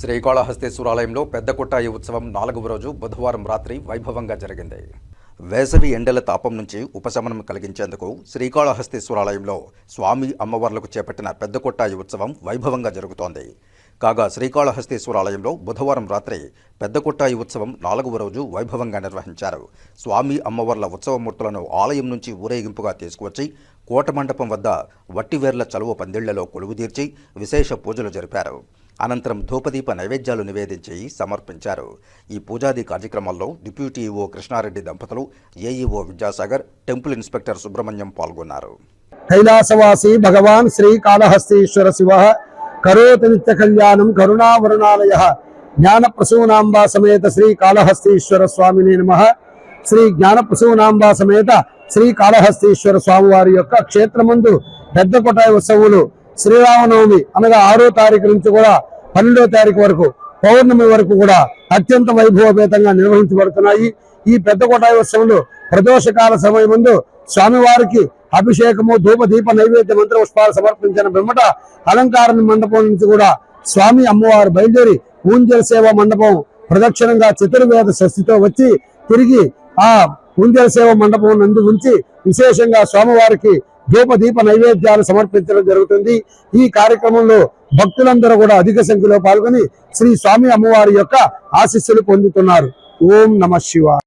శ్రీకాళహస్తీశ్వరాలయంలో పెద్ద కొట్టాయి ఉత్సవం నాలుగవ రోజు బుధవారం రాత్రి వైభవంగా జరిగింది. వేసవి ఎండల తాపం నుంచి ఉపశమనం కలిగించేందుకు శ్రీకాళహస్తీశ్వరాలయంలో స్వామి అమ్మవార్లకు చేపట్టిన పెద్ద కొట్టాయి ఉత్సవం వైభవంగా జరుగుతోంది. కాగా శ్రీకాళహస్తీశ్వరాలయంలో బుధవారం రాత్రి పెద్ద కొట్టాయి ఉత్సవం నాలుగవ రోజు వైభవంగా నిర్వహించారు. స్వామి అమ్మవార్ల ఉత్సవమూర్తులను ఆలయం నుంచి ఊరేగింపుగా తీసుకువచ్చి కోట మండపం వద్ద వట్టివేర్ల చలువ పందిళ్ళలో కొలువుదీర్చి విశేష పూజలు జరిపారు. అనంతరం ధూపదీప నైవేద్యాలు నివేదించి సమర్పించారు. ఈ పూజాది కార్యక్రమాల్లో డిప్యూటీ ఈఓ కృష్ణారెడ్డి దంపతులు AEO Vidyasagar temple inspector Subrahmanyam పాల్గొన్నారు. కైలాసవాసి భగవాన్ శ్రీ కాళహస్తీశ్వర శివ కరోతి నిత్య కళ్యాణం కరుణావరుణాలయ జ్ఞాన ప్రసూనాంబా సమేత శ్రీ కాళహస్తీశ్వర స్వామిని నమ. శ్రీ జ్ఞాన ప్రసూనాంబా సమేత శ్రీ కాళహస్తీశ్వర స్వామి వారి యొక్క క్షేత్రముందు పెద్ద కొటాయి ఉత్సవులు శ్రీరామనవమి అనగా ఆరో తారీఖు నుంచి కూడా పన్నెండో తారీఖు వరకు పౌర్ణమి వరకు కూడా అత్యంత వైభవపేతంగా నిర్వహించబడుతున్నాయి. ఈ పెద్ద కొటాయి ఉత్సవంలో ప్రదోషకాల సమయం ముందు స్వామివారికి అభిషేకము ధూప దీప నైవేద్య మంత్ర పుష్పాలు సమర్పించిన వెంబట అలంకార మండపం నుంచి కూడా స్వామి అమ్మవారు బయలుదేరి ఊంజల్ సేవ మండపం ప్రదక్షిణంగా చతుర్వేద షష్ఠితో వచ్చి తిరిగి ఆ ఊంజల్ సేవ మండపం నందు ఉంచి విశేషంగా స్వామివారికి ధూప దీప నైవేద్యాలు సమర్పించడం జరుగుతుంది. ఈ కార్యక్రమంలో భక్తులందరూ కూడా అధిక సంఖ్యలో పాల్గొని శ్రీ స్వామి అమ్మవారి యొక్క ఆశీస్సులు పొందుతున్నారు. ఓం నమ శివ